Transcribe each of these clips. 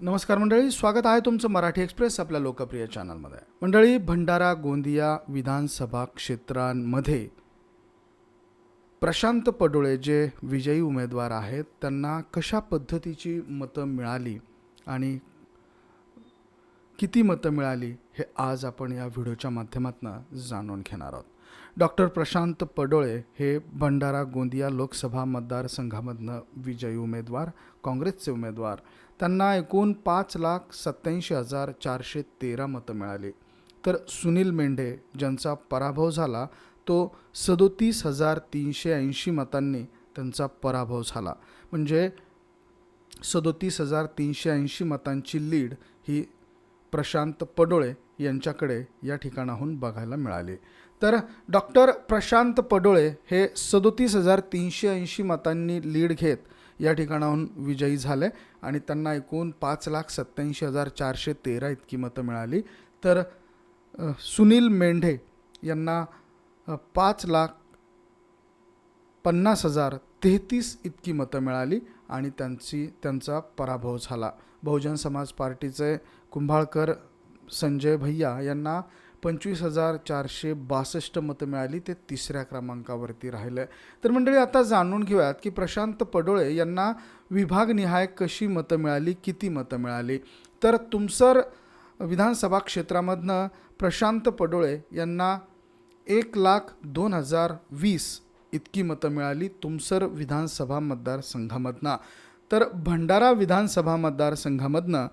नमस्कार मंडळी स्वागत आहे तुमचं मराठी एक्सप्रेस आपल्या लोकप्रिय चॅनलमध्ये. मंडळी भंडारा गोंदिया विधानसभा क्षेत्रांमध्ये प्रशांत पडोळे जे विजयी उमेदवार आहेत त्यांना कशा पद्धतीची मतं मिळाली आणि किती मतं मिळाली हे आज आपण या व्हिडिओच्या माध्यमातून जाणून घेणार आहोत. डॉक्टर प्रशांत पडोळे हे भंडारा गोंदिया लोकसभा मतदारसंघामधनं विजयी उमेदवार काँग्रेसचे उमेदवार. त्यांना एकूण पाच लाख सत्याऐंशी हजार चारशे तेरा मतं मिळाली. तर सुनील मेंढे ज्यांचा पराभव झाला तो सदोतीस हजार तीनशे ऐंशी मतांनी त्यांचा पराभव झाला. म्हणजे सदोतीस हजार तीनशे ऐंशी मतांची लीड ही प्रशांत पडोळे यांच्याकडे या ठिकाणाहून बघायला मिळाली. तर डॉक्टर प्रशांत पडोळे हे सदोतीस हजार तीनशे ऐंशी मतांनी लीड घेत या ठिकाणाहून विजयी झाले आणि त्यांना एकूण पाच लाख सत्याऐंशी हजार चारशे तेरा इतकी मतं मिळाली. तर सुनील मेंढे यांना पाच लाख पन्नास हजार तेहतीस इतकी मतं मिळाली आणि त्यांची त्यांचा पराभव झाला. बहुजन समाज पार्टीचे कुंभाळकर संजय भैया यांना पंचवीस हजार चारशे बासष्ट मतं मिळाली ते तिसऱ्या क्रमांकावरती राहिलं. आहे तर मंडळी आता जाणून घेऊयात की प्रशांत पडोळे यांना विभागनिहाय कशी मतं मिळाली किती मतं मिळाली? तर तुमसर विधानसभा क्षेत्रामधनं प्रशांत पडोळे यांना एक लाख दोन हजार वीस इतकी मतं मिळाली तुमसर विधानसभा मतदारसंघामधनं. तर भंडारा विधानसभा मतदारसंघामधनं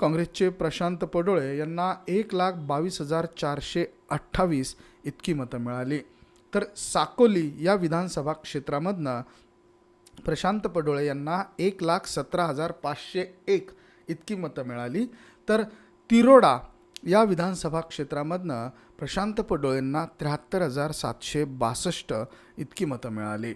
काँग्रेसचे प्रशांत पडोळे यांना एक लाख बावीस हजार चारशे अठ्ठावीस इतकी मतं मिळाली. तर साकोली या विधानसभा क्षेत्रामधनं प्रशांत पडोळे यांना एक लाख सतरा हजार पाचशे एक इतकी मतं मिळाली. तर तिरोडा या विधानसभा क्षेत्रामधनं प्रशांत पडोळेंना त्र्याहत्तर हजार सातशे बासष्ट इतकी मतं मिळाली.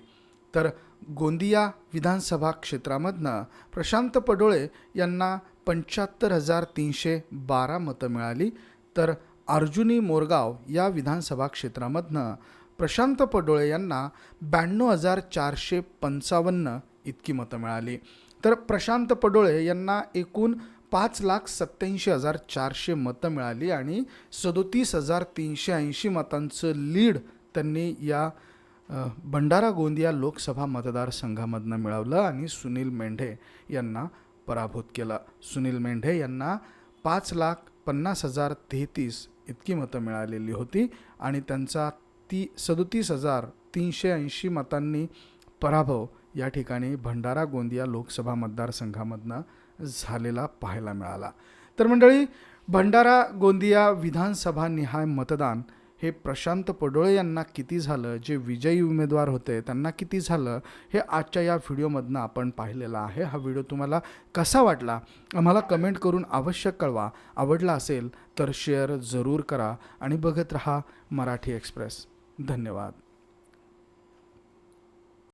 तर गोंदिया विधानसभा क्षेत्रामधनं प्रशांत पडोळे यांना पंच्याहत्तर हजार तीनशे बारा मतं मिळाली. तर अर्जुनी मोरगाव या विधानसभा क्षेत्रामधनं प्रशांत पडोळे यांना ब्याण्णव हजार चारशे पंचावन्न इतकी मतं मिळाली. तर प्रशांत पडोळे यांना एकूण पाच लाख सत्याऐंशी हजार चारशे मतं मिळाली आणि सदोतीस हजार तीनशे ऐंशी मतांचं लीड त्यांनी या भंडारा गोंदिया लोकसभा मतदारसंघामधनं मिळवलं आणि सुनील मेंढे यांना पराभूत केलं. सुनील मेंढे यांना पाच लाख पन्नास हजार तेहतीस इतकी मतं मिळालेली होती आणि त्यांचा ती सदोतीस हजार तीनशे ऐंशी मतांनी पराभव या ठिकाणी भंडारा गोंदिया लोकसभा मतदारसंघामधनं झालेला पाहायला मिळाला. तर मंडळी भंडारा गोंदिया विधानसभा निहाय मतदान हे प्रशांत पडोळे यांना किती झालं? जे विजयी उमेदवार होते त्यांना किती झालं? हे आजच्या या व्हिडिओमधनं आपण पाहिलेलं आहे. हा व्हिडिओ तुम्हाला कसा वाटला? आम्हाला कमेंट करून अवश्य कळवा. आवडला असेल तर शेअर जरूर करा आणि बघत रहा मराठी एक्सप्रेस. धन्यवाद.